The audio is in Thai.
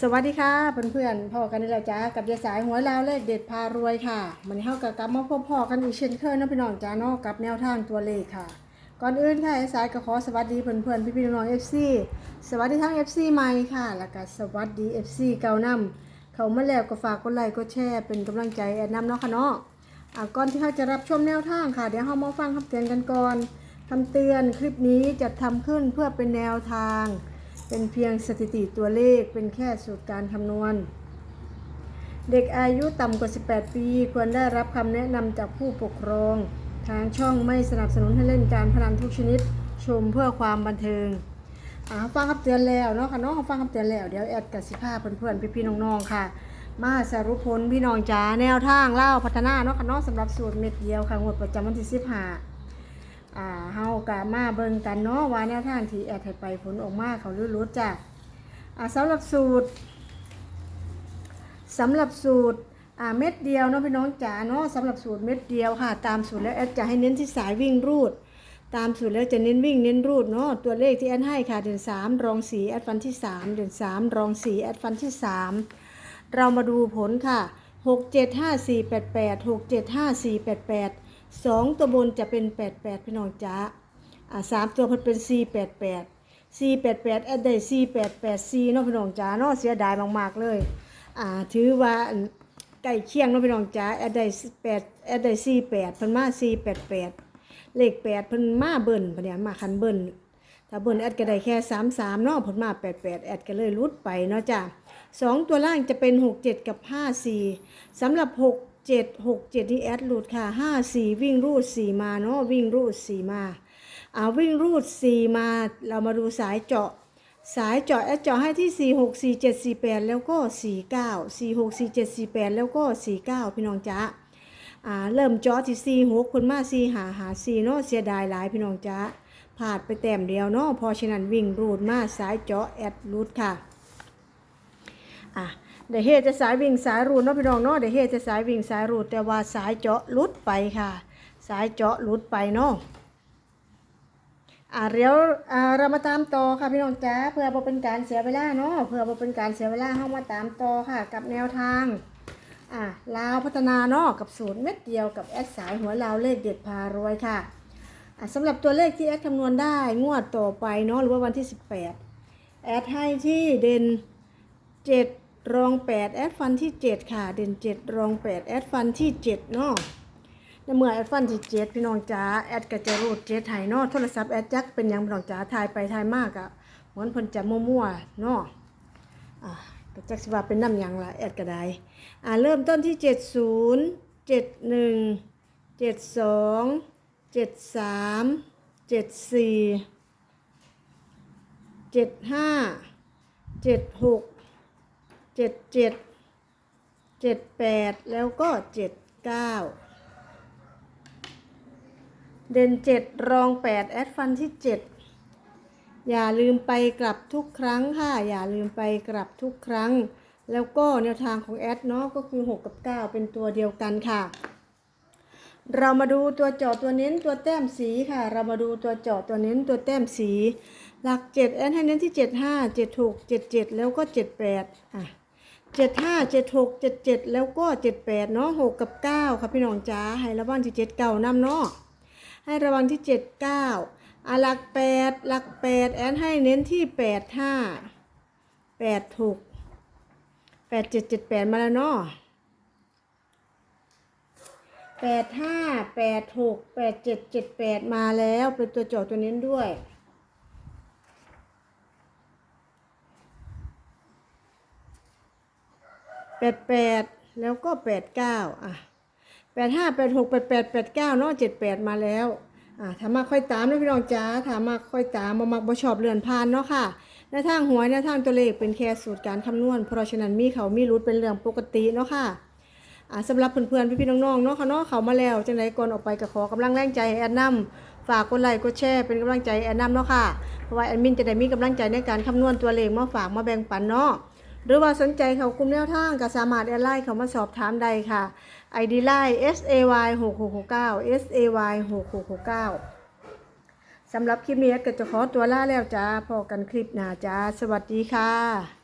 สวัสดีค่ะเพื่อนๆพ่อกันนี่แหละจ้ากับยายสายหัวลาวเลขเด็ดพารวยค่ะมันเข้ากับกับมาพบพ่อกันอีกเช่นเคยนะพี่น้องจ้าเนาะกับแนวทางตัวเลขค่ะ ก่อนอื่นค่ะยายสายก็ขอสวัสดีเพื่อนๆพี่ๆน้องๆเอฟซีสวัสดีทั้งเอฟซีใหม่ค่ะแล้วก็สวัสดีเอฟซีเก่านำเขามาแล้วก็ฝากกดไลค์กดแชร์เป็นกำลังใจแอดนำเนาะค่ะเนาะอะก่อนที่เขาจะรับชมแนวทางค่ะเดี๋ยวเรามาฟังคำเตือนกันก่อนคำเตือนคลิปนี้จะทำขึ้นเพื่อเป็นแนวทาง เป็นเพียงสถิติตัวเลขเป็นแค่สูตรการคำนวณ เด็กอายุต่ำกว่า 18 ปี ควรได้รับคำแนะนำจากผู้ปกครอง ทางช่องไม่สนับสนุนให้เล่นการพนันทุกชนิด ชมเพื่อความบันเทิงอ่าฟังคำเตือนแล้วเนาะค่ะเนาะฟังคำเตือนแล้วเดี๋ยวแอดกับสิภาเพื่อนๆพี่ๆน้องๆค่ะ มาสรุปผลพี่น้องจ๋าแนวทางเล่าพัฒนาเนาะค่ะเนาะสำหรับสูตรเม็ดเดียวค่ะงวดประจำวันที่15 อ่าเฮากะมาเบิ่งกันเนาะว่าแนวทางที่แอดให้ไปผลออกมาเขารู้รู้จ้ะอ่าสำหรับสูตรสำหรับสูตรอ่าเม็ดเดียวเนาะพี่น้องจ๋าเนาะสำหรับสูตรเม็ดเดียวค่ะ ตามสูตรแล้วแอดจะให้เน้นที่สายวิ่งรูด ตามสูตรแล้วจะเน้นวิ่งเน้นรูดเนาะตัวเลขที่แอดให้ค่ะเดือนสามรองสีแอดฟันที่สามเดือนสามรองสีแอดฟันที่สามเรามาดูผลค่ะหกเจ็ดห้าสี่แปดแปดหกเจ็ดห้าสี่แปดแปด สองตัวบนจะเป็นแปดแปดพี่น้องจ้าอ่าสามตัวเพิ่นเป็นสี่แปดแปดสี่แปดแปดแอดได้สี่แปดแปดสี่เนาะพี่น้องจ้าเนาะเสียดายมากๆเลยอ่าถือว่าใกล้เคียงเนาะพี่น้องจ้าแอดได้แปดแอดได้สี่แปดเพิ่นมาสี่แปดแปดเลขแปดเพิ่นมาเบิ่นปะเนี่ยมาคันเบิ่นถ้าเบิ่นแอดก็ได้แค่สามสามเนาะเพิ่นมาแปดแปดแอดก็เลยรุดไปเนาะจ้าสองตัวล่างจะเป็นหกเจ็ดกับห้าสี่สำหรับหก เจ็ดหกเจ็ดที่แอดรูดค่ะห้าสี่วิ่งรูดสี่มาเนาะวิ่งรูดสี่มาอ่าวิ่งรูดสี่มาเรามาดูสายเจาะ สายเจาะแอดเจาะให้ที่สี่หกสี่เจ็ดสี่แปดแล้วก็สี่เก้าสี่หกสี่เจ็ดสี่แปดแล้วก็สี่เก้าพี่น้องจ๊ะอ่าเริ่มเจาะที่สี่หกคนมาสี่หาหาสี่เนาะเสียดายหลายพี่น้องจ๊ะพลาดไปแต้มเดียวเนาะพอฉะนั้นวิ่งรูดมาสายเจาะแอดรูดค่ะอะ เดี๋ยวเฮจะสายวิ่งสายรูดเนาะพี่น้องเนาะเดี๋ยวเฮจะสายวิ่งสายรูแต่ว่าสายเจาะลุดไปค่ะ สายเจาะลุดไปเนาะอะเดี๋ยวอ่าเรามาตามต่อค่ะพี่น้องจ้าเพื่อบ่เป็นการเสียเวลาเนาะเพื่อบ่เป็นการเสียเวลาเฮามาตามต่อค่ะ กับแนวทางอะลาวพัฒนาเนาะกับศูนย์เม็ดเดียวกับแอดสายหัวลาวเลขเด็ดพารวยค่ะอะสำหรับตัวเลขที่แอดคำนวณได้งวดต่อไปเนาะหรือว่าวันที่ 18 แอดให้ที่เด่น7 รอง8แอดฟันที่7ค่ะ เด่น7รอง8แอดฟันที่7เนาะในเมื่อแอดฟันที่7พี่น้องจ๋าแอดก็จะรูด7ไทยเนาะโทรศัพท์แอดจักเป็นยังพี่น้องจ๋าถ่ายไปถ่ายมากอะเหมือนเพิ่นจะมั่วๆเนาะอะก็จักสิว่าเป็นน้ำยังละแอดก็ได้อ่าเริ่มต้นที่70 71 72 73 74 75 76เจ็ดเจ็ดเจ็ด จ็ดเจ็ดเจ็ดแปดแล้วก็เจ็ดเก้าเด่นเจ็ดรองแปดแอดฟันที่เจ็ดอย่าลืมไปกลับทุกครั้งค่ะ อย่าลืมไปกลับทุกครั้ง แล้วก็แนวทางของแอดเนาะก็คือ 6 กับ 9 เป็นตัวเดียวกันค่ะ เรามาดูตัวเจาะตัวเน้นตัวแต้มสีค่ะ เรามาดูตัวเจาะตัวเน้นตัวแต้มสี หลักเจ็ดแอนให้เน้นที่เจ็ดห้าเจ็ดหกเจ็ดเจ็ดแล้วก็เจ็ดแปดอะ เจ็ดห้าเจ็ดหกเจ็ดเจ็ดแล้วก็เจ็ดแปดเนาะหกกับเก้าค่ะพี่น้องจ๋าให้ระวังที่เจ็ดเก้านำเนาะให้ระวังที่เจ็ดเก้าอะหลักแปดหลักแปดแอนให้เน้นที่แปดห้าแปดหกแปดเจ็ดเจ็ดแปดมาแล้วเนาะแปดห้าแปดหกแปดเจ็ดเจ็ดแปดมาแล้วเป็นตัวโจทย์ตัวนี้ด้วย แปดแปดแล้วก็แปดเก้าอะแปดห้าแปดหกแปดแปดแปดเก้าเนาะเจ็ดแปดมาแล้วอะถามาค่อยตามนะพี่น้องจ้าถามาค่อยตามมามักบ่ชอบเลื่อนผ่านเนาะค่ะในทางหวยในทางตัวเลขเป็นแค่สูตรการคำนวณ เพราะฉะนั้นมีเขามีรุดเป็นเรื่องปกติเนาะค่ะอ่าสำหรับเพื่อนๆพี่ๆน้องๆเนาะค่ะเนาะเขามาแล้วจังไดก่อนออกไปก็ขอกำลังแรงใจแอดนํฝากกดไลค์กดแชร์เป็นกำลังใจแอดนํเนาะค่ะเพราะว่าแอดมินจะได้มีกำลังใจในการคำนวณตัวเลขมาฝากมาแบ่งปันเนาะ หรือว่าสนใจเขากลุ่มแนวทางก็สามารถแอดไลน์เขามาสอบถามได้ค่ะ ID ไลน์ SAY 6669 SAY 6669สำหรับคลิปนี้ก็จะขอตัวลาแล้วจ้าพอกันคลิปหน้าจ้า สวัสดีค่ะ